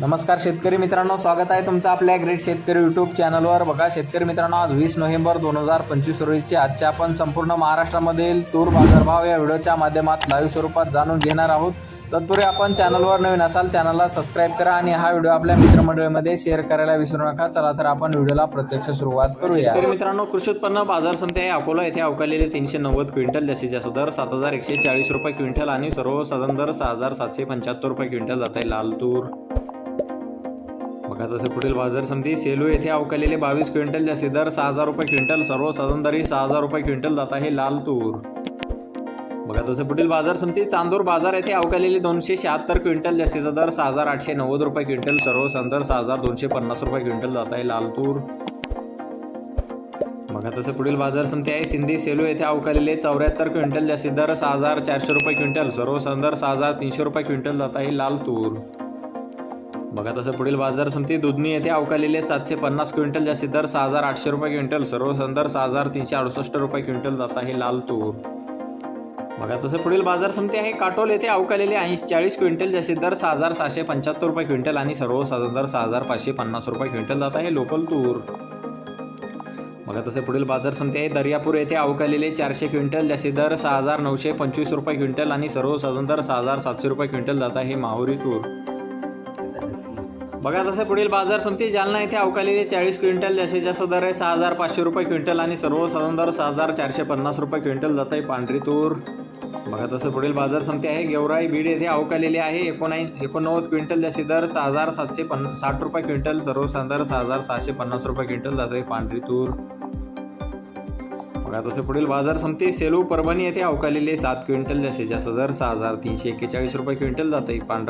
नमस्कार शेतकरी मित्रांनो स्वागत आहे तुमचं आपल्या ग्रेट शेतकरी यूट्यूब चॅनलवर बघा शेतकरी मित्रांनो आज वीस नोव्हेंबर दोन हजार पंचवीस रोजीचे आजच्या आपण संपूर्ण महाराष्ट्रामधील तूर बाजारभाव या व्हिडिओच्या माध्यमात लाईव्ह स्वरूपात जाणून घेणार आहोत. तत्पूर्वी आपण चॅनलवर नवीन असाल चॅनलला सबस्क्राईब करा आणि हा व्हिडिओ आपल्या मित्रमंडळीमध्ये शेअर करायला विसरू नका. चला तर आपण व्हिडिओला प्रत्यक्ष सुरुवात करूया. शेतकरी मित्रांनो कृषी उत्पन्न बाजार समिती आहे. अकोला येथे अवकालेले तीनशे नव्वद क्विंटल जास्तीत जास्त दर सात हजार एकशे चाळीस रुपये क्विंटल आणि सर्वसाधारण दर सहा हजार सातशे पंच्याहत्तर रुपये क्विंटल जात आहे. लाल तूर. बघा तसे पुढील बाजार समिती सेलू येथे अवकालेले बावीस क्विंटल जास्ती दर सहा हजार रुपये क्विंटल सर्वसाधारण दरी सहा हजार रुपये क्विंटल जात आहे लाल तूर बघा तसे पुढील बाजार समिती चांदूर बाजार येथे अवकालेले दोनशे शहात्तर क्विंटल जास्तीचा दर सहा हजार आठशे नव्वद रुपये क्विंटल सर्वसाधारण दर सहा हजार दोनशे पन्नास रुपये क्विंटल जात आहे लाल तूर बघा तसं पुढील बाजार समिती आहे सिंधी सेलू येथे अवकालेले चौऱ्याहत्तर क्विंटल जास्तीत दर सहा हजार चारशे रुपये क्विंटल सर्वसाधारण दर सहा हजार तीनशे रुपये क्विंटल जात आहे लाल तूर बघा तसं पुढील बाजार समिती दुधनी येथे अवकालेले सातशे पन्नास क्विंटल जास्तीत दर सहा हजार आठशे रुपये क्विंटल. सर्वसाधारण दर सहा हजार तीनशे अडुसष्ट रुपये क्विंटल जात आहे लाल तूर. बघा तसं पुढील बाजार समिती आहे. काटोल येथे अवकालेले ऐंशी चाळीस क्विंटल जास्तीत दर सहा हजार सहाशे पंच्याहत्तर रुपये क्विंटल आणि सर्वसाधारण दर सहा हजार पाचशे पन्नास रुपये क्विंटल जात आहे लोकल तूर. बघा तसे पुढील बाजार समिती आहे. दर्यापूर येथे अवकालेले चारशे क्विंटल जास्तीत दर सहा हजार नऊशे पंचवीस रुपये क्विंटल आणि सर्वसाधारण दर सहा हजार सातशे रुपये क्विंटल जात आहे माहुरी तूर. बघा तसे पुढील बाजार समिती जालना येथे अवकालेले चाळीस क्विंटल जास्तीत जास्त दर आहे सहा हजार पाचशे रुपये क्विंटल आणि सर्वसाधारण दर सहा हजार चारशे पन्नास रुपये क्विंटल जात आहे पांढरी तूर बघा तसं पुढील बाजार समिती आहे गेवराई बीड येथे अवकालेली आहे एकोणाई एकोणनव्वद क्विंटल जास्ती दर सहा हजार सातशे पन्न साठ रुपये क्विंटल सर्वसाधारण दर सहा हजार सहाशे पन्नास रुपये क्विंटल जात आहे पांढरी तूर बघा तसे पुढील बाजार समिती सेलू परभणी येथे अवकालेले सात क्विंटल जास्तीत जास्त दर सहा हजार तीनशे एक्केचाळीस रुपये क्विंटल जात आहे पांढरा